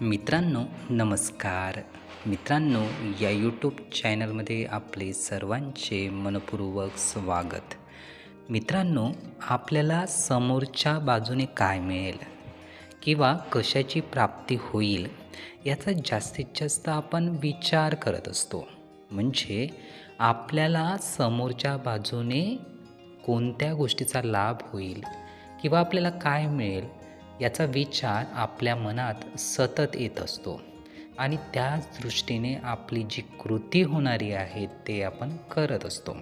मित्रांनो नमस्कार. मित्रांनो या यूट्यूब चॅनलमध्ये आपले सर्वांचे मनपूर्वक स्वागत. मित्रांनो आपल्याला समोरच्या बाजूने काय मिळेल? किंवा कशाची प्राप्ती होईल? याचा जास्तीत जास्त आपण विचार करत असतो. म्हणजे आपल्याला समोरच्या बाजूने कोणत्या गोष्टीचा लाभ होईल? किंवा आपल्याला काय मिळेल? याचा विचार आपल्या मनात सतत येत असतो. आणि त्याच दृष्टीने आपली जी कृती होणारी आहे ते आपण करत असतो.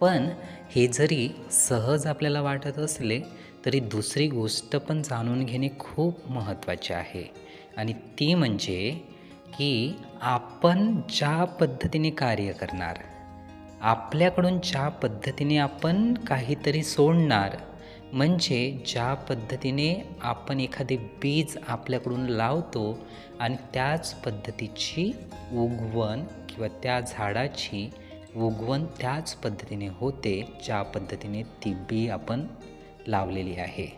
पण हे जरी सहज आपल्याला वाटत असले तरी दुसरी गोष्ट पण जाणून घेणे खूप महत्त्वाचे आहे. आणि ती म्हणजे की आपण ज्या पद्धतीने कार्य करणार आपल्याकडून ज्या पद्धतीने आपण काहीतरी सोडणार म्हणजे ज्या पद्धतीने आपण एखादे बीज आपल्याकडून लावतो आणि त्याच पद्धतीची उगवण किंवा त्या झाडाची उगवण त्याच पद्धतीने होते ज्या पद्धतीने ती बी आपण लावलेली आहे.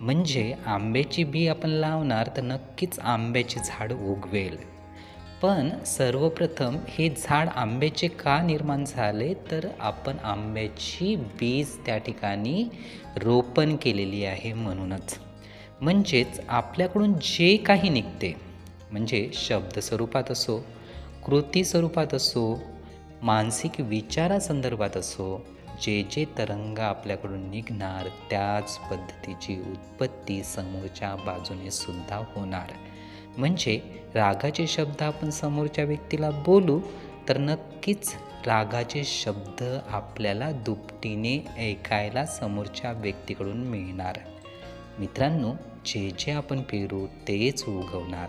म्हणजे आंब्याची बी आपण लावणार तर नक्कीच आंब्याचे झाड उगवेल. पण सर्वप्रथम हे झाड आंब्याचे का निर्माण झाले? तर आपण आंब्याची बीज त्या ठिकाणी रोपण केलेली आहे म्हणूनच. म्हणजेच आपल्याकडून जे काही निघते म्हणजे शब्द स्वरूपात असो कृती स्वरूपात असो मानसिक विचारासंदर्भात असो जे जे तरंग आपल्याकडून निघणार त्याच पद्धतीची उत्पत्ती समोरच्या बाजूने सुद्धा होणार. म्हणजे रागाचे शब्द आपण समोरच्या व्यक्तीला बोलू तर नक्कीच रागाचे शब्द आपल्याला दुपटीने ऐकायला समोरच्या व्यक्तीकडून मिळणार. मित्रांनो जे जे आपण पेरू तेच उगवणार.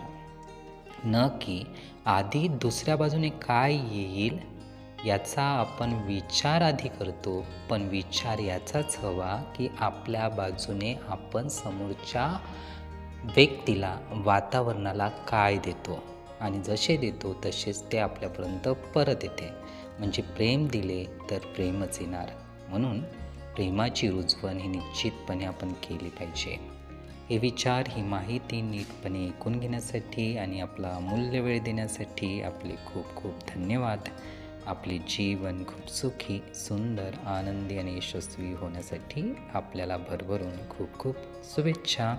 न की आधी दुसऱ्या बाजूने काय येईल याचा आपण विचार आधी करतो पण विचार याचाच हवा की आपल्या बाजूने आपण समोरच्या व्यक्तीला वातावरणाला काय देतो आणि जसे देतो तसेच ते आपल्यापर्यंत परत येते. म्हणजे प्रेम दिले तर प्रेमच येणार. म्हणून प्रेमाची रुजवण ही निश्चितपणे आपण केली पाहिजे. हे विचार ही माहिती नीटपणे ऐकून घेण्यासाठी आणि आपला अमूल्य वेळ देण्यासाठी आपले खूप खूप धन्यवाद. आपले जीवन खूप सुखी सुंदर आनंदी आणि यशस्वी होण्यासाठी आपल्याला भरभरून खूप खूप शुभेच्छा.